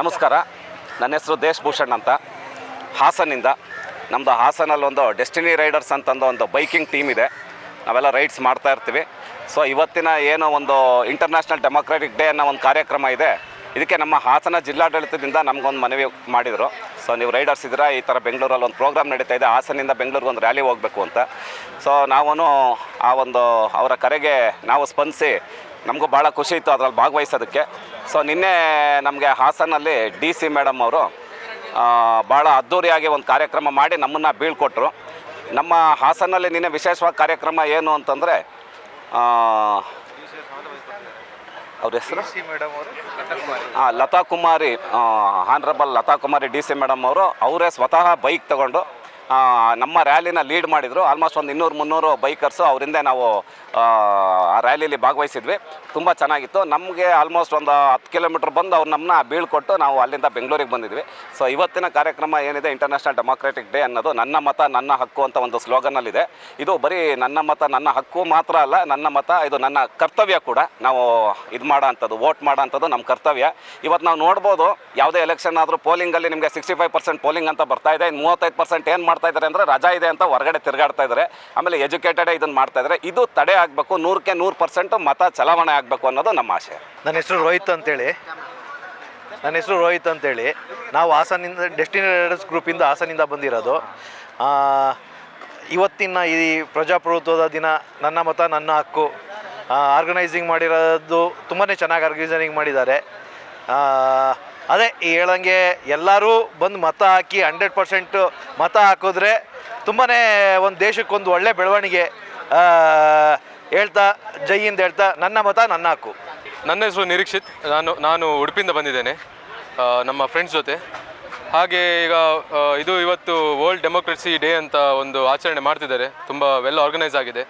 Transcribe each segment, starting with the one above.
ನಮಸ್ಕಾರ. ನನ್ನ ಹೆಸರು ದೇಶ್ ಭೂಷಣ್ ಅಂತ. ಹಾಸನಿಂದ ನಮ್ಮದು ಹಾಸನಲ್ಲಿ ಒಂದು ಡೆಸ್ಟಿನಿ ರೈಡರ್ಸ್ ಅಂತಂದು ಒಂದು ಬೈಕಿಂಗ್ ಟೀಮ್ ಇದೆ. ನಾವೆಲ್ಲ ರೈಡ್ಸ್ ಮಾಡ್ತಾ ಇರ್ತೀವಿ. ಸೊ ಇವತ್ತಿನ ಏನೋ ಒಂದು ಇಂಟರ್ನ್ಯಾಷನಲ್ ಡೆಮೋಕ್ರೆಟಿಕ್ ಡೇ ಅನ್ನೋ ಒಂದು ಕಾರ್ಯಕ್ರಮ ಇದೆ. ಇದಕ್ಕೆ ನಮ್ಮ ಹಾಸನ ಜಿಲ್ಲಾಡಳಿತದಿಂದ ನಮಗೊಂದು ಮನವಿ ಮಾಡಿದರು. ಸೊ ನೀವು ರೈಡರ್ಸ್ ಇದ್ದೀರಾ? ಈ ಥರ ಬೆಂಗಳೂರಲ್ಲಿ ಒಂದು ಪ್ರೋಗ್ರಾಮ್ ನಡೀತಾ ಇದೆ. ಹಾಸನಿಂದ ಬೆಂಗಳೂರಿಗೆ ಒಂದು ರ್ಯಾಲಿ ಹೋಗಬೇಕು ಅಂತ. ಸೊ ನಾವು ಆ ಒಂದು ಅವರ ಕರೆಗೆ ನಾವು ಸ್ಪಂದಿಸಿ ನಮಗೂ ಭಾಳ ಖುಷಿ ಇತ್ತು ಅದರಲ್ಲಿ ಭಾಗವಹಿಸೋದಕ್ಕೆ. ಸೊ ನಿನ್ನೆ ನಮಗೆ ಹಾಸನಲ್ಲಿ ಡಿ ಸಿ ಮೇಡಮ್ ಅವರು ಭಾಳ ಅದ್ಧೂರಿಯಾಗಿ ಒಂದು ಕಾರ್ಯಕ್ರಮ ಮಾಡಿ ನಮ್ಮನ್ನು ಬೀಳ್ಕೊಟ್ರು. ನಮ್ಮ ಹಾಸನಲ್ಲಿ ನಿನ್ನೆ ವಿಶೇಷವಾದ ಕಾರ್ಯಕ್ರಮ ಏನು ಅಂತಂದರೆ ಅವ್ರ ಹೆಸರು? ಹಾಂ Latha Kumari. Honourable Latha Kumari D C madam ಅವರು ಅವರೇ ಸ್ವತಃ ಬೈಕ್ ತಗೊಂಡು ನಮ್ಮ ರ್ಯಾಲಿನ ಲೀಡ್ ಮಾಡಿದರು. ಆಲ್ಮೋಸ್ಟ್ ಒಂದು ಇನ್ನೂರು ಮುನ್ನೂರು ಬೈಕರ್ಸು ಅವರಿಂದ ನಾವು, ಆ ರ್ಯಾಲಿಯಲ್ಲಿ ಭಾಗವಹಿಸಿದ್ವಿ. ತುಂಬ ಚೆನ್ನಾಗಿತ್ತು. ನಮಗೆ ಆಲ್ಮೋಸ್ಟ್ ಒಂದು ಹತ್ತು ಕಿಲೋಮೀಟ್ರ್ ಬಂದು ಅವ್ರು ನಮ್ಮನ್ನ ಬೀಳ್ಕೊಟ್ಟು ನಾವು ಅಲ್ಲಿಂದ ಬೆಂಗಳೂರಿಗೆ ಬಂದಿದ್ವಿ. ಸೊ ಇವತ್ತಿನ ಕಾರ್ಯಕ್ರಮ ಏನಿದೆ? ಇಂಟರ್ನ್ಯಾಷನಲ್ ಡೆಮಾಕ್ರೆಟಿಕ್ ಡೇ ಅನ್ನೋದು ನನ್ನ ಮತ, ನನ್ನ ಹಕ್ಕು ಅಂತ ಒಂದು ಸ್ಲೋಗನಲ್ಲಿದೆ ಇದು ಬರೀ ನನ್ನ ಮತ, ನನ್ನ ಹಕ್ಕು ಮಾತ್ರ ಅಲ್ಲ, ನನ್ನ ಮತ, ಇದು ನನ್ನ ಕರ್ತವ್ಯ ಕೂಡ. ನಾವು ಇದು ಮಾಡೋ ಅಂಥದ್ದು ವೋಟ್ ಮಾಡೋ ಅಂಥದ್ದು ನಮ್ಮ ಕರ್ತವ್ಯ. ಇವತ್ತು ನಾವು ನೋಡ್ಬೋದು, ಯಾವುದೇ ಎಲೆಕ್ಷನ್ ಆದರೂ ಪೋಲಿಂಗಲ್ಲಿ ನಿಮಗೆ ಸಿಕ್ಸ್ಟಿ ಫೈವ್ ಪರ್ಸೆಂಟ್ ಪೋಲಿಂಗ್ ಅಂತ ಬರ್ತಾ ಇದೆ. ಮೂವತ್ತೈದು ಪರ್ಸೆಂಟ್ ಏನು ಮಾಡ್ತಾ ಇದ್ದಾರೆ ಅಂದರೆ ರಜಾ ಇದೆ ಅಂತ ಹೊರಗಡೆ ತಿರುಗಾಡ್ತಾ ಇದ್ದಾರೆ. ಆಮೇಲೆ ಎಜುಕೇಟೆಡೇ ಇದನ್ನು ಮಾಡ್ತಾ ಇದ್ದಾರೆ. ಇದು ತಡೆ ಆಗಬೇಕು, ನೂರಕ್ಕೆ ನೂರು ಪರ್ಸೆಂಟ್ ಮತ ಚಲಾವಣೆ ಆಗಬೇಕು ಅನ್ನೋದು ನಮ್ಮ ಆಶೆ ನನ್ನ ಹೆಸರು ರೋಹಿತ್ ಅಂತೇಳಿ. ನನ್ನ ಹೆಸರು ರೋಹಿತ್ ಅಂತೇಳಿ. ನಾವು ಹಾಸನಿಂದ ಡೆಸ್ಟಿನಿ ರೈಡರ್ಸ್ ಗ್ರೂಪಿಂದ ಹಾಸನಿಂದ ಬಂದಿರೋದು. ಇವತ್ತಿನ ಈ ಪ್ರಜಾಪ್ರಭುತ್ವದ ದಿನ, ನನ್ನ ಮತ, ನನ್ನ ಹಕ್ಕು. ಆರ್ಗನೈಸಿಂಗ್ ಮಾಡಿರೋದು ತುಂಬಾ ಚೆನ್ನಾಗಿ ಆರ್ಗನೈಸಿಂಗ್ ಮಾಡಿದ್ದಾರೆ. ಅದೇ ಹೇಳಂಗೆ ಎಲ್ಲರೂ ಬಂದು ಮತ ಹಾಕಿ ಹಂಡ್ರೆಡ್ ಪರ್ಸೆಂಟ್ ಮತ ಹಾಕಿದ್ರೆ ತುಂಬಾ ಒಂದು ದೇಶಕ್ಕೊಂದು ಒಳ್ಳೆ ಬೆಳವಣಿಗೆ ಹೇಳ್ತಾ, ಜೈ ಹಿಂದ್ ಹೇಳ್ತಾ, ನನ್ನ ಮತ ನನ್ನ ಹಾಕು ನನ್ನ ಹೆಸರು ನಿರೀಕ್ಷಿತ್. ನಾನು ನಾನು ಉಡುಪಿಯಿಂದ ಬಂದಿದ್ದೇನೆ ನಮ್ಮ ಫ್ರೆಂಡ್ಸ್ ಜೊತೆ. ಹಾಗೆ ಈಗ ಇದು ಇವತ್ತು ವರ್ಲ್ಡ್ ಡೆಮೋಕ್ರಸಿ ಡೇ ಅಂತ ಒಂದು ಆಚರಣೆ ಮಾಡ್ತಿದ್ದಾರೆ. ತುಂಬ ವೆಲ್ ಆರ್ಗನೈಸ್ ಆಗಿದೆ.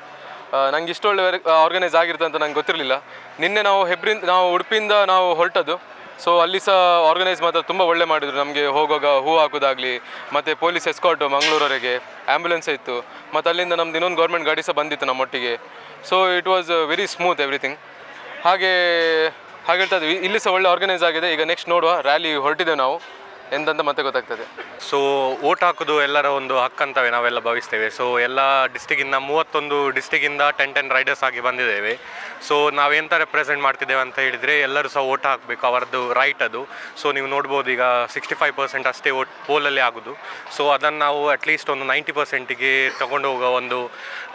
ನಂಗೆ ಇಷ್ಟೊಳ್ಳೆ ಆರ್ಗನೈಸ್ ಆಗಿರುತ್ತೆ ಅಂತ ನಂಗೆ ಗೊತ್ತಿರಲಿಲ್ಲ. ನಿನ್ನೆ ನಾವು ಹೆಬ್ರಿಂದ ನಾವು ಉಡುಪಿಯಿಂದ ನಾವು ಹೊರಟದ್ದು. ಸೊ ಅಲ್ಲಿ ಸಹ ಆರ್ಗನೈಸ್ ಮಾತ್ರ ತುಂಬ ಒಳ್ಳೆ ಮಾಡಿದ್ರು. ನಮಗೆ ಹೋಗುವಾಗ ಹೂ ಹಾಕೋದಾಗಲಿ, ಮತ್ತು ಪೊಲೀಸ್ ಎಸ್ಕಾರ್ಟು ಮಂಗಳೂರವರೆಗೆ ಆ್ಯಂಬುಲೆನ್ಸ್ ಇತ್ತು. ಮತ್ತು ಅಲ್ಲಿಂದ ನಮ್ದು ಇನ್ನೊಂದು ಗೌರ್ಮೆಂಟ್ ಗಾಡಿ ಸಹ ಬಂದಿತ್ತು ನಮ್ಮೊಟ್ಟಿಗೆ. So it was very smooth everything ಹಾಗೆ ಹಾಗೆ ಹೇಳ್ತಾ ಇದ್ವಿ. ಇಲ್ಲಿ ಸಹ ಒಳ್ಳೆ ಆರ್ಗನೈಸ್ ಆಗಿದೆ. ಈಗ ನೆಕ್ಸ್ಟ್ ನೋಡುವ ರ್ಯಾಲಿ ಹೊರಟಿದೆ ನಾವು. ಎಂತಂತ ಮತ್ತೆ ಗೊತ್ತಾಗ್ತದೆ. ಸೊ ಓಟ್ ಹಾಕೋದು ಎಲ್ಲರ ಒಂದು ಹಕ್ಕಂತವೇ ನಾವೆಲ್ಲ ಭಾವಿಸ್ತೇವೆ. ಸೊ ಎಲ್ಲ ಡಿಸ್ಟಿಗಿಂದ ಮೂವತ್ತೊಂದು ಡಿಸ್ಟಿಗಿಂದ ಟೆನ್ ಟೆನ್ ರೈಡರ್ಸ್ ಆಗಿ ಬಂದಿದ್ದೇವೆ. ಸೊ ನಾವೆಂತ ರೆಪ್ರೆಸೆಂಟ್ ಮಾಡ್ತಿದ್ದೇವೆ ಅಂತ ಹೇಳಿದರೆ ಎಲ್ಲರೂ ಸಹ ಓಟ್ ಹಾಕಬೇಕು. ಅವರದ್ದು ರೈಟ್ ಅದು. ಸೊ ನೀವು ನೋಡ್ಬೋದು ಈಗ ಸಿಕ್ಸ್ಟಿ ಫೈವ್ ಪರ್ಸೆಂಟ್ ಅಷ್ಟೇ ಓಟ್ ಪೋಲಲ್ಲಿ ಆಗೋದು. ಸೊ ಅದನ್ನು ನಾವು ಅಟ್ಲೀಸ್ಟ್ ಒಂದು ನೈಂಟಿ ಪರ್ಸೆಂಟಿಗೆ ತಗೊಂಡು ಹೋಗೋ ಒಂದು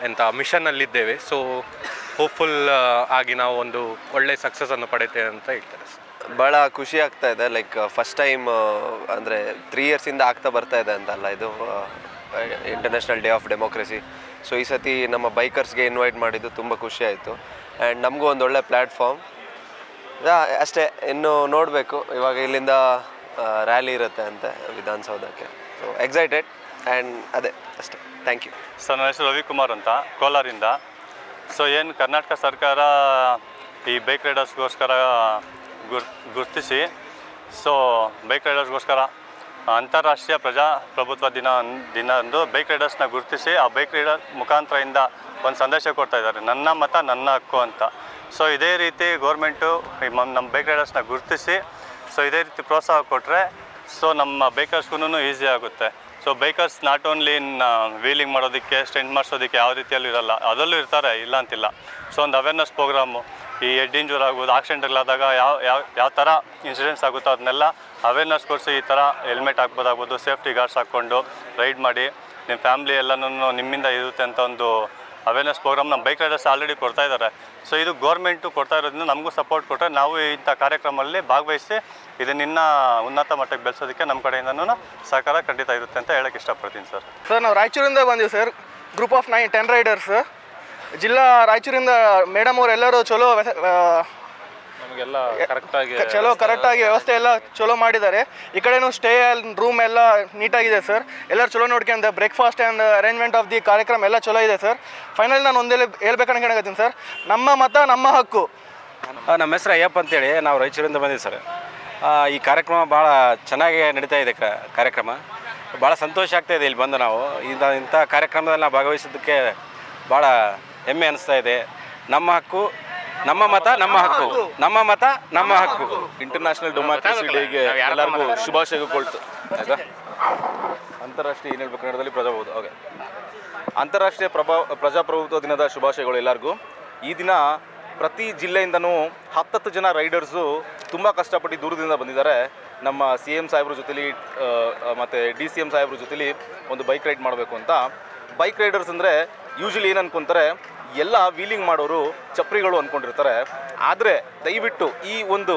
ಎಂಥ ಮಿಷನ್ನಲ್ಲಿದ್ದೇವೆ ಸೊ ಹೋಪ್ಫುಲ್ ಆಗಿ ನಾವು ಒಂದು ಒಳ್ಳೆ ಸಕ್ಸಸ್ಸನ್ನು ಪಡೆಯುತ್ತೇವೆ ಅಂತ ಹೇಳ್ತಾರೆ ಭಾಳ ಖುಷಿ ಆಗ್ತಾ ಇದೆ. ಲೈಕ್ ಫಸ್ಟ್ ಟೈಮ್ ಅಂದರೆ ತ್ರೀ ಇಯರ್ಸಿಂದ ಆಗ್ತಾ ಬರ್ತಾ ಇದೆ ಅಂತಲ್ಲ ಇದು international day of democracy so ಈ ಸತಿ ನಮ್ಮ ಬೈಕರ್ಸ್ಗೆ ಇನ್ವೈಟ್ ಮಾಡಿದ್ದು ತುಂಬ ಖುಷಿ ಆಯಿತು. ಆ್ಯಂಡ್ ನಮಗೂ ಒಂದು ಒಳ್ಳೆ ಪ್ಲ್ಯಾಟ್ಫಾರ್ಮ್ ಅಷ್ಟೇ, ಇನ್ನು ನೋಡಬೇಕು. ಇವಾಗ ಇಲ್ಲಿಂದ ರ್ಯಾಲಿ ಇರುತ್ತೆ ಅಂತೆ ವಿಧಾನಸೌಧಕ್ಕೆ. ಸೊ ಎಕ್ಸೈಟೆಡ್ ಆ್ಯಂಡ್ ಅದೇ, ಅಷ್ಟೇ. ಥ್ಯಾಂಕ್ ಯು ಸರ್, ನನ್ನ ಹೆಸರು ರವಿಕುಮಾರ್ ಅಂತ, ಕೋಲಾರಿಂದ. ಸೊ ಏನು ಕರ್ನಾಟಕ ಸರ್ಕಾರ ಈ ಬೈಕ್ ರೈಡರ್ಸ್ಗೋಸ್ಕರ ಗುರ್, ಗುರುತಿಸಿ. ಸೊ ಬೈಕ್ ರೈಡರ್ಸ್ಗೋಸ್ಕರ ಅಂತಾರಾಷ್ಟ್ರೀಯ ಪ್ರಜಾಪ್ರಭುತ್ವ ದಿನ ದಿನ ಅಂದು ಬೈಕ್ ರೈಡರ್ಸ್ನ ಗುರುತಿಸಿ ಆ ಬೈಕ್ ರೈಡರ್ ಮುಖಾಂತರದಿಂದ ಒಂದು ಸಂದೇಶ ಕೊಡ್ತಾ ಇದ್ದಾರೆ. ನನ್ನ ಮತ ನನ್ನ ಹಕ್ಕು ಅಂತ. ಸೊ ಇದೇ ರೀತಿ ಗೌರ್ಮೆಂಟು ನಮ್ಮ ಬೈಕ್ ರೈಡರ್ಸ್ನ ಗುರುತಿಸಿ ಸೊ ಇದೇ ರೀತಿ ಪ್ರೋತ್ಸಾಹ ಕೊಟ್ಟರೆ ಸೊ ನಮ್ಮ ಬೈಕರ್ಸ್ಗೂ ಈಸಿ ಆಗುತ್ತೆ. So bikers not only in wheeling ಮಾಡೋದಕ್ಕೆ ಸ್ಟೆಂಟ್ ಮಾಡಿಸೋದಕ್ಕೆ ಯಾವ ರೀತಿಯಲ್ಲೂ ಇರಲ್ಲ. ಅದರಲ್ಲೂ ಇರ್ತಾರೆ, ಇಲ್ಲ ಅಂತಿಲ್ಲ. ಸೊ ಒಂದು ಅವೇರ್ನೆಸ್ ಪ್ರೋಗ್ರಾಮು ಈ ಹೆಡ್ ಇಂಜೂರ್ ಆಗ್ಬೋದು ಆಕ್ಸಿಡೆಂಟ್ಗಳಾದಾಗ ಯಾವ ಯಾವ ಯಾವ ಥರ ಇನ್ಸಿಡೆಂಟ್ಸ್ ಆಗುತ್ತೋ ಅದನ್ನೆಲ್ಲ ಅವೇರ್ನೆಸ್ ಕೊಡಿಸಿ ಈ ಥರ ಹೆಲ್ಮೆಟ್ ಹಾಕ್ಬೋದಾಗ್ಬೋದು ಸೇಫ್ಟಿ ಗಾರ್ಡ್ಸ್ ಹಾಕ್ಕೊಂಡು ರೈಡ್ ಮಾಡಿ ನಿಮ್ಮ ಫ್ಯಾಮ್ಲಿ ಎಲ್ಲನೂ ನಿಮ್ಮಿಂದ ಇರುತ್ತೆ ಅಂತ ಒಂದು ಅವೇರ್ನೆಸ್ ಪ್ರೋಗ್ರಾಮ್ ನಮ್ಮ ಬೈಕ್ ರೈಡರ್ಸ್ ಆಲ್ರೆಡಿ ಕೊಡ್ತಾ ಇದ್ದಾರೆ. ಸೊ ಇದು ಗೌರ್ಮೆಂಟು ಕೊಡ್ತಾ ಇರೋದ್ರಿಂದ ನಮಗೂ ಸಪೋರ್ಟ್ ಕೊಟ್ಟರೆ ನಾವು ಇಂಥ ಕಾರ್ಯಕ್ರಮದಲ್ಲಿ ಭಾಗವಹಿಸಿ ಇದನ್ನ ಉನ್ನತ ಮಟ್ಟಕ್ಕೆ ಬೆಳೆಸೋದಕ್ಕೆ ನಮ್ಮ ಕಡೆಯಿಂದನೂ ಸಹಕಾರ ಖಂಡಿತ ಇರುತ್ತೆ ಅಂತ ಹೇಳಕ್ಕೆ ಇಷ್ಟಪಡ್ತೀನಿ ಸರ್. ಸರ್, ನಾವು ರಾಯಚೂರಿಂದ ಬಂದೀವಿ sir. Group of nine ten riders ಜಿಲ್ಲಾ ರಾಯಚೂರಿಂದ ಮೇಡಮ್ ಅವರೆಲ್ಲರೂ ಚಲೋ ನಮಗೆಲ್ಲ ಕರೆಕ್ಟಾಗಿ ಚಲೋ ಕರೆಕ್ಟಾಗಿ ವ್ಯವಸ್ಥೆ ಎಲ್ಲ ಚಲೋ ಮಾಡಿದ್ದಾರೆ. ಈ ಕಡೆನೂ ಸ್ಟೇ ರೂಮ್ ಎಲ್ಲ ನೀಟಾಗಿದೆ ಸರ್. ಎಲ್ಲರೂ ಚಲೋ ನೋಡ್ಕೊಂಡು breakfast and arrangement of the ಕಾರ್ಯಕ್ರಮ ಎಲ್ಲ ಚಲೋ ಇದೆ ಸರ್. ಫೈನಲ್ ನಾನು ಒಂದೇ ಹೇಳ್ಬೇಕಂತ ಕೇಳಕತ್ತೀನಿ ಸರ್? ನಮ್ಮ ಮತ ನಮ್ಮ ಹಕ್ಕು. ನಮ್ಮ ಹೆಸರು ಅಯ್ಯಪ್ಪ ಅಂತೇಳಿ. ನಾವು ರಾಯಚೂರಿಂದ ಬಂದಿದ್ದೀವಿ ಸರ್. ಈ ಕಾರ್ಯಕ್ರಮ ಭಾಳ ಚೆನ್ನಾಗಿ ನಡೀತಾ ಇದೆ ಕ- ಕಾರ್ಯಕ್ರಮ. ಭಾಳ ಸಂತೋಷ ಆಗ್ತಾ ಇದೆ ಇಲ್ಲಿ ಬಂದು ನಾವು. ಇಂಥ ಇಂಥ ಕಾರ್ಯಕ್ರಮದಲ್ಲಿ ನಾವು ಭಾಗವಹಿಸಿದ್ದಕ್ಕೆ ಭಾಳ ಹೆಮ್ಮೆ ಅನಿಸ್ತಾ ಇದೆ. ನಮ್ಮ ಹಕ್ಕು ನಮ್ಮ ಮತ ನಮ್ಮ ಹಕ್ಕು. ನಮ್ಮ ಮತ ನಮ್ಮ ಹಕ್ಕು. ಇಂಟರ್ನ್ಯಾಷನಲ್ ಡೆಮಾಕ್ರಸಿ ಡೇಗೆ ಎಲ್ಲರಿಗೂ ಶುಭಾಶಯ ಕೊಳ್ತು ಆಯ್ತಾ? ಅಂತಾರಾಷ್ಟ್ರೀಯ ಏನು ಹೇಳ್ಬೇಕು ಕನ್ನಡದಲ್ಲಿ? ಪ್ರಜಾಪ್ರಭುತ್ವ. ಓಕೆ ಅಂತಾರಾಷ್ಟ್ರೀಯ ಪ್ರಭಾ ಪ್ರಜಾಪ್ರಭುತ್ವ ದಿನದ ಶುಭಾಶಯಗಳು ಎಲ್ಲರಿಗೂ. ಈ ದಿನ ಪ್ರತಿ ಜಿಲ್ಲೆಯಿಂದನೂ ಹತ್ತತ್ತು ಜನ ರೈಡರ್ಸು ತುಂಬ ಕಷ್ಟಪಟ್ಟು ದೂರದಿಂದ ಬಂದಿದ್ದಾರೆ. ನಮ್ಮ ಸಿ ಎಂ ಸಾಹೇಬ್ರ ಜೊತೇಲಿ ಮತ್ತು ಡಿ ಸಿ ಎಂ ಸಾಹೇಬ್ರ ಜೊತೇಲಿ ಒಂದು ಬೈಕ್ ರೈಡ್ ಮಾಡಬೇಕು ಅಂತ. ಬೈಕ್ ರೈಡರ್ಸ್ ಅಂದರೆ ಯೂಶ್ವಲಿ ಏನು ಅನ್ಕೊಂತಾರೆ ಎಲ್ಲ ವೀಲಿಂಗ್ ಮಾಡೋರು ಚಪ್ರಿಗಳು ಅಂದ್ಕೊಂಡಿರ್ತಾರೆ ಆದರೆ ದಯವಿಟ್ಟು ಈ ಒಂದು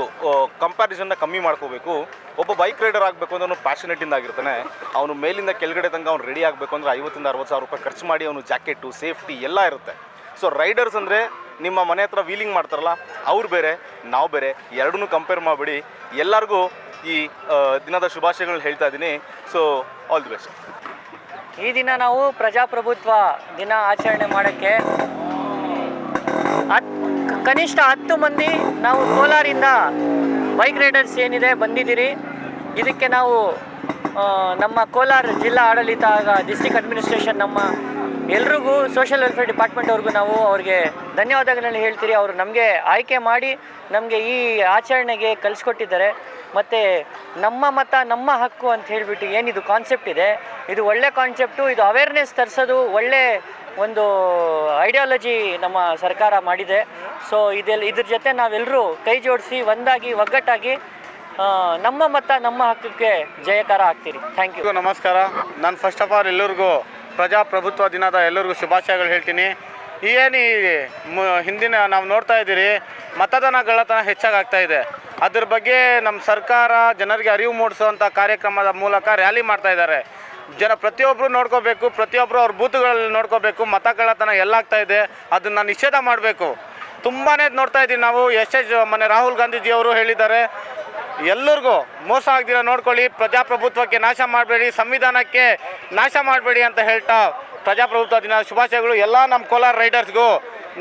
ಕಂಪ್ಯಾರಿಸನ್ನ ಕಮ್ಮಿ ಮಾಡ್ಕೋಬೇಕು. ಒಬ್ಬ ಬೈಕ್ ರೈಡರ್ ಆಗಬೇಕು ಅಂದ್ರೆ ಅವನು ಪ್ಯಾಷನೆಟಿಂದ ಆಗಿರ್ತಾನೆ. ಅವನು ಮೇಲಿಂದ ಕೆಳಗಡೆ ತನಕ ಅವ್ನು ರೆಡಿ ಆಗಬೇಕು ಅಂದರೆ ಐವತ್ತಿಂದ ಅರವತ್ತು ಸಾವಿರ ರೂಪಾಯಿ ಖರ್ಚು ಮಾಡಿ ಅವನು ಜಾಕೆಟು ಸೇಫ್ಟಿ ಎಲ್ಲ ಇರುತ್ತೆ. ಸೊ ರೈಡರ್ಸ್ ಅಂದರೆ ನಿಮ್ಮ ಮನೆ ಹತ್ರ ವೀಲಿಂಗ್ ಮಾಡ್ತಾರಲ್ಲ, ಅವ್ರು ಬೇರೆ, ನಾವು ಬೇರೆ, ಎರಡನ್ನೂ ಕಂಪೇರ್ ಮಾಡಿಬಿಡಿ. ಎಲ್ಲರಿಗೂ ಈ ದಿನದ ಶುಭಾಶಯಗಳು ಹೇಳ್ತಾ ಇದ್ದೀನಿ. ಸೊ ಆಲ್ ದಿ ಬೆಸ್ಟ್ ಈ ದಿನ ನಾವು ಪ್ರಜಾಪ್ರಭುತ್ವ ದಿನ ಆಚರಣೆ ಮಾಡೋಕ್ಕೆ ಕನಿಷ್ಠ ಹತ್ತು ಮಂದಿ ನಾವು ಕೋಲಾರಿಂದ ಬೈಕ್ ರೈಡರ್ಸ್ ಏನಿದೆ ಬಂದಿದ್ದೀರಿ. ಇದಕ್ಕೆ ನಾವು ನಮ್ಮ ಕೋಲಾರ ಜಿಲ್ಲಾ ಆಡಳಿತ ಡಿಸ್ಟಿಕ್ ಅಡ್ಮಿನಿಸ್ಟ್ರೇಷನ್ ನಮ್ಮ ಎಲ್ರಿಗೂ ಸೋಷಿಯಲ್ ವೆಲ್ಫೇರ್ ಡಿಪಾರ್ಟ್ಮೆಂಟ್ ಅವ್ರಿಗೂ ನಾವು ಅವ್ರಿಗೆ ಧನ್ಯವಾದಗಳನ್ನು ಹೇಳ್ತೀರಿ. ಅವರು ನಮಗೆ ಆಯ್ಕೆ ಮಾಡಿ ನಮಗೆ ಈ ಆಚರಣೆಗೆ ಕಲಿಸ್ಕೊಟ್ಟಿದ್ದಾರೆ ಮತ್ತು ನಮ್ಮ ಮತ, ನಮ್ಮ ಹಕ್ಕು ಅಂತ ಹೇಳಿಬಿಟ್ಟು ಏನಿದು ಕಾನ್ಸೆಪ್ಟ್ ಇದೆ. ಇದು ಒಳ್ಳೆ ಕಾನ್ಸೆಪ್ಟು ಇದು ಅವೇರ್ನೆಸ್ ತರಿಸೋದು ಒಳ್ಳೆ ಒಂದು ಐಡಿಯಾಲಜಿ ನಮ್ಮ ಸರ್ಕಾರ ಮಾಡಿದೆ. ಸೊ ಇದೆಲ್ಲ ಇದ್ರ ಜೊತೆ ನಾವೆಲ್ಲರೂ ಕೈ ಜೋಡಿಸಿ ಒಂದಾಗಿ, ಒಗ್ಗಟ್ಟಾಗಿ ನಮ್ಮ ಮತ, ನಮ್ಮ ಹಕ್ಕಕ್ಕೆ ಜಯಕಾರ ಆಗ್ತೀರಿ. ಥ್ಯಾಂಕ್ ಯು ನಮಸ್ಕಾರ. ನಾನು ಫಸ್ಟ್ ಆಫ್ ಆಲ್ ಎಲ್ಲರಿಗೂ ಪ್ರಜಾಪ್ರಭುತ್ವ ದಿನದ ಎಲ್ಲರಿಗೂ ಶುಭಾಶಯಗಳು ಹೇಳ್ತೀನಿ. ಏನು ಹಿಂದಿನ ನಾವು ನೋಡ್ತಾ ಇದ್ದೀರಿ, ಮತದಾನ ಗಳ್ಳತನ ಹೆಚ್ಚಾಗ್ತಾ ಇದೆ. ಅದ್ರ ಬಗ್ಗೆ ನಮ್ಮ ಸರ್ಕಾರ ಜನರಿಗೆ ಅರಿವು ಮೂಡಿಸುವಂಥ ಕಾರ್ಯಕ್ರಮದ ಮೂಲಕ ರ್ಯಾಲಿ ಮಾಡ್ತಾ ಇದ್ದಾರೆ. ಜನ ಪ್ರತಿಯೊಬ್ಬರು ನೋಡ್ಕೋಬೇಕು ಪ್ರತಿಯೊಬ್ಬರು ಅವ್ರ ಬೂತ್ಗಳಲ್ಲಿ ನೋಡ್ಕೋಬೇಕು ಮತ ಕಳ್ಳತನ ಎಲ್ಲಾಗ್ತಾ ಇದೆ, ಅದನ್ನು ನಿಷೇಧ ಮಾಡಬೇಕು. ತುಂಬಾ ನೋಡ್ತಾ ಇದ್ದೀವಿ ನಾವು, ಎಸ್ ಎಚ್ ಮೊನ್ನೆ ರಾಹುಲ್ ಗಾಂಧೀಜಿಯವರು ಹೇಳಿದ್ದಾರೆ, ಎಲ್ಲರಿಗೂ ಮೋಸ ಆಗ್ದಿರ ನೋಡ್ಕೊಳ್ಳಿ, ಪ್ರಜಾಪ್ರಭುತ್ವಕ್ಕೆ ನಾಶ ಮಾಡಬೇಡಿ, ಸಂವಿಧಾನಕ್ಕೆ ನಾಶ ಮಾಡಬೇಡಿ ಅಂತ ಹೇಳ್ತಾ ಪ್ರಜಾಪ್ರಭುತ್ವ ದಿನ ಶುಭಾಶಯಗಳು, ಎಲ್ಲ ನಮ್ಮ ಕೋಲಾರ ರೈಡರ್ಸ್ಗೂ.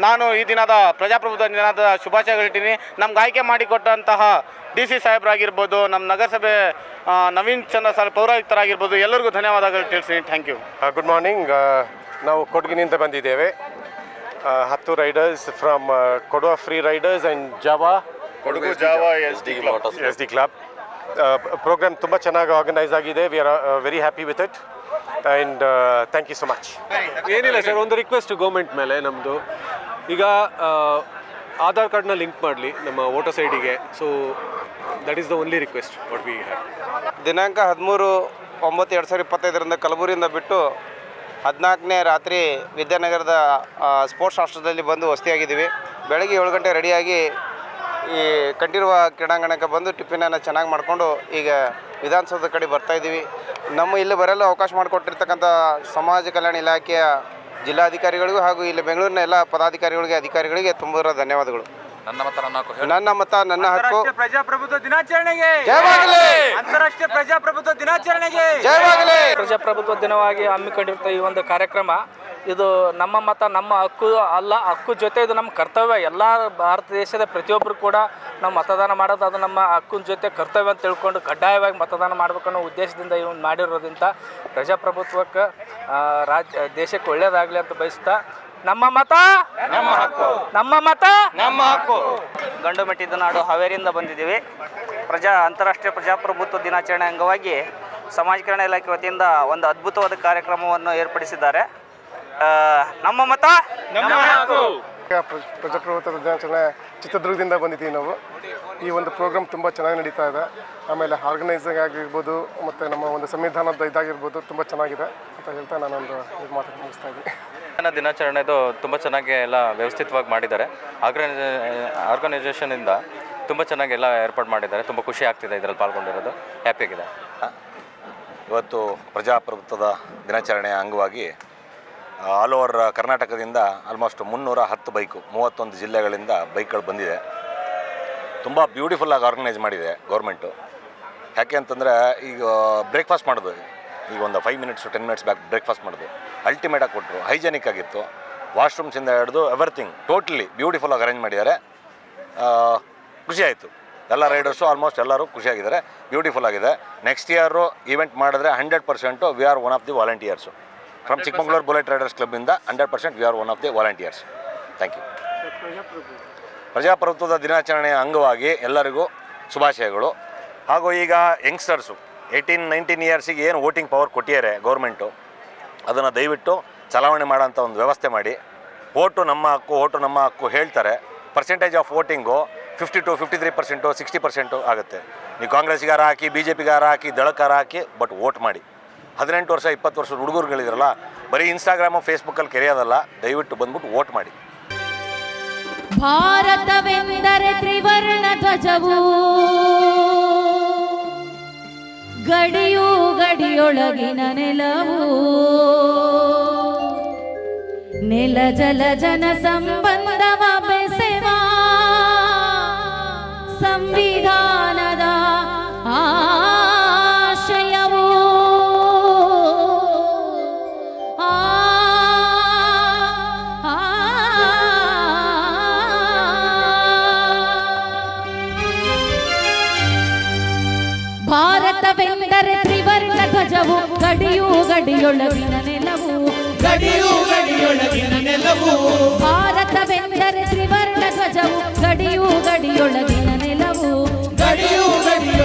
ನಾನು ಈ ದಿನದ ಪ್ರಜಾಪ್ರಭುತ್ವ ದಿನದ ಶುಭಾಶಯ ಹೇಳ್ತೀನಿ. ನಮ್ಗೆ ಆಯ್ಕೆ ಮಾಡಿಕೊಟ್ಟಂತಹ ಡಿ ಸಿ ಸಾಹೇಬ್ರಾಗಿರ್ಬೋದು ನಮ್ಮ ನಗರಸಭೆ ನವೀನ್ ಚಂದ್ರ ಸರ್ ಪೌರಾಯುಕ್ತರಾಗಿರ್ಬೋದು ಎಲ್ಲರಿಗೂ ಧನ್ಯವಾದಗಳು ತಿಳಿಸ್ತೀನಿ. ಥ್ಯಾಂಕ್ ಯು ಗುಡ್ ಮಾರ್ನಿಂಗ್ ನಾವು ಕೊಡಗಿನಿಂದ ಬಂದಿದ್ದೇವೆ. ಹತ್ತು riders from Kodava free riders and Jawa Kodagu Jawa S D S D club programme ತುಂಬ ಚೆನ್ನಾಗಿ ಆರ್ಗನೈಸ್ ಆಗಿದೆ. We are very happy with it and thank you so much ಏನಿಲ್ಲ sir ಒಂದು request government ಮೇಲೆ ನಮ್ಮದು ಈಗ ಆಧಾರ್ ಕಾರ್ಡ್ನ ಲಿಂಕ್ ಮಾಡಲಿ ನಮ್ಮ ವೋಟರ್ಸ್ ಸೈಡಿಗೆ ಡಿಗೆ so that is the only request what we have ದಿನಾಂಕ ಹದಿಮೂರು ಒಂಬತ್ತು ಎರಡು ಸಾವಿರದ ಇಪ್ಪತ್ತೈದರಿಂದ ಕಲಬುರಗಿಯಿಂದ ಬಿಟ್ಟು ಹದಿನಾಲ್ಕನೇ ರಾತ್ರಿ ವಿದ್ಯಾನಗರದ ಸ್ಪೋರ್ಟ್ಸ್ ಹಾಸ್ಟೆಲ್ದಲ್ಲಿ ಬಂದು ವಸತಿಯಾಗಿದ್ದೀವಿ. ಬೆಳಗ್ಗೆ ಏಳು ಗಂಟೆ ರೆಡಿಯಾಗಿ ಈ ಕಟ್ಟಿರುವ ಕ್ರೀಡಾಂಗಣಕ್ಕೆ ಬಂದು ಟಿಫಿನನ್ನು ಚೆನ್ನಾಗಿ ಮಾಡಿಕೊಂಡು ಈಗ ವಿಧಾನಸೌಧದ ಕಡೆ ಬರ್ತಾಯಿದ್ದೀವಿ ನಮ್ಮ ಇಲ್ಲಿ ಬರಲು ಅವಕಾಶ ಮಾಡಿಕೊಟ್ಟಿರ್ತಕ್ಕಂಥ ಸಮಾಜ ಕಲ್ಯಾಣ ಇಲಾಖೆಯ ಜಿಲ್ಲಾಧಿಕಾರಿಗಳಿಗೂ ಹಾಗೂ ಇಲ್ಲಿ ಬೆಂಗಳೂರಿನ ಎಲ್ಲ ಪದಾಧಿಕಾರಿಗಳಿಗೆ ಅಧಿಕಾರಿಗಳಿಗೆ ತುಂಬ ಧನ್ಯವಾದಗಳು ನನ್ನ ಮತ ನನ್ನ ಹಕ್ಕು ಹೇಳು. ನನ್ನ ಮತ ನನ್ನ ಹಕ್ಕು ಪ್ರಜಾಪ್ರಭುತ್ವ ದಿನಾಚರಣೆಗೆ ಜಯವಾಗಲಿ! ಅಂತಾರಾಷ್ಟ್ರೀಯ ಪ್ರಜಾಪ್ರಭುತ್ವ ದಿನಾಚರಣೆಗೆ ಜಯವಾಗಲಿ! ಪ್ರಜಾಪ್ರಭುತ್ವ ದಿನವಾಗಿ ಹಮ್ಮಿಕೊಂಡಿರ್ತ ಈ ಒಂದು ಕಾರ್ಯಕ್ರಮ ಇದು ನಮ್ಮ ಮತ ನಮ್ಮ ಹಕ್ಕು ಅಲ್ಲ ಹಕ್ಕು ಜೊತೆ ಇದು ನಮ್ಮ ಕರ್ತವ್ಯ. ಎಲ್ಲ ಭಾರತ ದೇಶದ ಪ್ರತಿಯೊಬ್ಬರು ಕೂಡ ನಾವು ಮತದಾನ ಮಾಡೋದು ಅದು ನಮ್ಮ ಹಕ್ಕಿನ ಜೊತೆ ಕರ್ತವ್ಯ ಅಂತ ತಿಳ್ಕೊಂಡು ಕಡ್ಡಾಯವಾಗಿ ಮತದಾನ ಮಾಡಬೇಕನ್ನೋ ಉದ್ದೇಶದಿಂದ ಇವನು ಮಾಡಿರೋದ್ರಿಂದ ಪ್ರಜಾಪ್ರಭುತ್ವಕ್ಕೆ ಆ, ರಾಜ್ಯ ದೇಶಕ್ಕೆ ಒಳ್ಳೇದಾಗಲಿ ಅಂತ ಬಯಸ್ತಾ ನಮ್ಮ ಮತ? ನಮ್ಮ ಹಕ್ಕು. ನಮ್ಮ ಮತ? ನಮ್ಮ ಹಕ್ಕು. ಗಂಡು ಮೆಟ್ಟಿದ ನಾಡು ಹಾವೇರಿಯಿಂದ ಬಂದಿದ್ದೀವಿ. ಪ್ರಜಾ ಅಂತಾರಾಷ್ಟ್ರೀಯ ಪ್ರಜಾಪ್ರಭುತ್ವ ದಿನಾಚರಣೆ ಅಂಗವಾಗಿ ಸಮಾಜ ಕಲ್ಯಾಣ ಇಲಾಖೆ ವತಿಯಿಂದ ಒಂದು ಅದ್ಭುತವಾದ ಕಾರ್ಯಕ್ರಮವನ್ನು ಏರ್ಪಡಿಸಿದ್ದಾರೆ. ನಮ್ಮ ಮತ ನಮ್ಮ ಹಕ್ಕು. ಪ್ರಜಾಪ್ರಭುತ್ವ ದಿನಾಚರಣೆ ಚಿತ್ರದುರ್ಗದಿಂದ ಬಂದಿದ್ದೀವಿ ನಾವು. ಈ ಒಂದು ಪ್ರೋಗ್ರಾಮ್ ತುಂಬ ಚೆನ್ನಾಗಿ ನಡೀತಾ ಇದೆ. ಆಮೇಲೆ ಆರ್ಗನೈಸಿಂಗ್ ಆಗಿರ್ಬೋದು ಮತ್ತು ನಮ್ಮ ಒಂದು ಸಂವಿಧಾನದ ಇದಾಗಿರ್ಬೋದು ತುಂಬ ಚೆನ್ನಾಗಿದೆ ಅಂತ ಹೇಳ್ತಾ ನಾನೊಂದು ಇದು ಮಾತು ಮುಗಿಸ್ತಾ ಇದ್ದೀನಿ. ದಿನಾಚರಣೆದು ತುಂಬ ಚೆನ್ನಾಗಿ ಎಲ್ಲ ವ್ಯವಸ್ಥಿತವಾಗಿ ಮಾಡಿದ್ದಾರೆ. ಆರ್ಗನೈಸೇ ಆರ್ಗನೈಸೇಷನಿಂದ ತುಂಬ ಚೆನ್ನಾಗಿ ಎಲ್ಲ ಏರ್ಪಾಡು ಮಾಡಿದ್ದಾರೆ. ತುಂಬ ಖುಷಿ ಆಗ್ತಿದೆ ಇದರಲ್ಲಿ ಪಾಲ್ಗೊಂಡಿರೋದು. ಹ್ಯಾಪಿಯಾಗಿದೆ ಇವತ್ತು ಪ್ರಜಾಪ್ರಭುತ್ವದ ದಿನಾಚರಣೆಯ ಅಂಗವಾಗಿ ಆಲ್ ಓವರ್ ಕರ್ನಾಟಕದಿಂದ ಆಲ್ಮೋಸ್ಟ್ ಮುನ್ನೂರ ಹತ್ತು ಬೈಕು, ಮೂವತ್ತೊಂದು ಜಿಲ್ಲೆಗಳಿಂದ ಬೈಕ್ಗಳು ಬಂದಿದೆ. ತುಂಬ ಬ್ಯೂಟಿಫುಲ್ಲಾಗಿ ಆರ್ಗನೈಸ್ ಮಾಡಿದೆ ಗೌರ್ಮೆಂಟು ಯಾಕೆ ಅಂತಂದರೆ ಈಗ ಬ್ರೇಕ್ಫಾಸ್ಟ್ ಮಾಡೋದು, ಈಗ ಒಂದು five minutes ten minutes back breakfast ಮಾಡೋದು. ಅಲ್ಟಿಮೇಟಾಗಿ ಕೊಟ್ಟರು ಹೈಜೆನಿಕ್ ಆಗಿತ್ತು. ವಾಶ್ರೂಮ್ಸಿಂದ ಹಿಡಿದು ಎವ್ರಿಥಿಂಗ್ ಟೋಟಲಿ ಬ್ಯೂಟಿಫುಲ್ಲಾಗಿ ಅರೇಂಜ್ ಮಾಡಿದ್ದಾರೆ. ಖುಷಿಯಾಯಿತು ಎಲ್ಲ ರೈಡರ್ಸು ಆಲ್ಮೋಸ್ಟ್ ಎಲ್ಲರೂ ಖುಷಿಯಾಗಿದ್ದಾರೆ ಬ್ಯೂಟಿಫುಲ್ ಆಗಿದೆ. ನೆಕ್ಸ್ಟ್ ಇಯರು ಈವೆಂಟ್ ಮಾಡಿದ್ರೆ hundred percent we are one of the volunteers from Chikmagalur Bullet riders ಕ್ಲಬ್ಬಿಂದ hundred percent we are one of the volunteers thank you ಪ್ರಜಾಪ್ರಭುತ್ವದ ದಿನಾಚರಣೆಯ ಅಂಗವಾಗಿ ಎಲ್ಲರಿಗೂ ಶುಭಾಶಯಗಳು. ಹಾಗೂ ಈಗ ಯಂಗ್ಸ್ಟರ್ಸು ಏಯ್ಟೀನ್ ನೈನ್ಟೀನ್ ಇಯರ್ಸಿಗೆ ಏನು ವೋಟಿಂಗ್ ಪವರ್ ಕೊಟ್ಟಿದ್ದಾರೆ ಗೌರ್ಮೆಂಟು ಅದನ್ನು ದಯವಿಟ್ಟು ಚಲಾವಣೆ ಮಾಡೋಂಥ ಒಂದು ವ್ಯವಸ್ಥೆ ಮಾಡಿ. ಓಟು ನಮ್ಮ ಹಕ್ಕು ಓಟು ನಮ್ಮ ಹಕ್ಕು ಹೇಳ್ತಾರೆ. Percentage of voting fifty to fifty three percent sixty percent ಆಗುತ್ತೆ. ನೀವು ಕಾಂಗ್ರೆಸ್ಗಾರ ಹಾಕಿ ಬಿ ಜೆ ಪಿಗಾರ ಹಾಕಿ ದಳಕಾರ ಹಾಕಿ ಬಟ್ ವೋಟ್ ಮಾಡಿ. ಹದಿನೆಂಟು ವರ್ಷ, ಇಪ್ಪತ್ತು ವರ್ಷದ ಹುಡುಗರುಗಳಿದ್ರಲ್ಲ, ಬರೀ ಇನ್ಸ್ಟಾಗ್ರಾಮು ಫೇಸ್ಬುಕ್ಕಲ್ಲಿ ಕೆರೆಯೋದಲ್ಲ, ದಯವಿಟ್ಟು ಬಂದ್ಬಿಟ್ಟು ವೋಟ್ ಮಾಡಿ. ಭಾರತವೆಂದರೆ ತ್ರಿವರ್ಣ ಧ್ವಜವು, ಗಡಿಯು ಗಡಿಯೊಳಗಿನ ನೆಲವು, ನೆಲ, ಜಲ, ಜನ ಸಂಬಂಧವ ಗಡಿಯೊಳಗಿನ ನೆಲವು. ಗಡಿಯು ಗಡಿಯೊಳಗಿನ ನೆಲವು. ಭಾರತವೆಂದರೆ ತ್ರಿವರ್ಣ ಧ್ವಜವು ಗಡಿಯು ಗಡಿಯೊಳಗಿನ ನೆಲವು. ಗಡಿಯು ಗಡಿ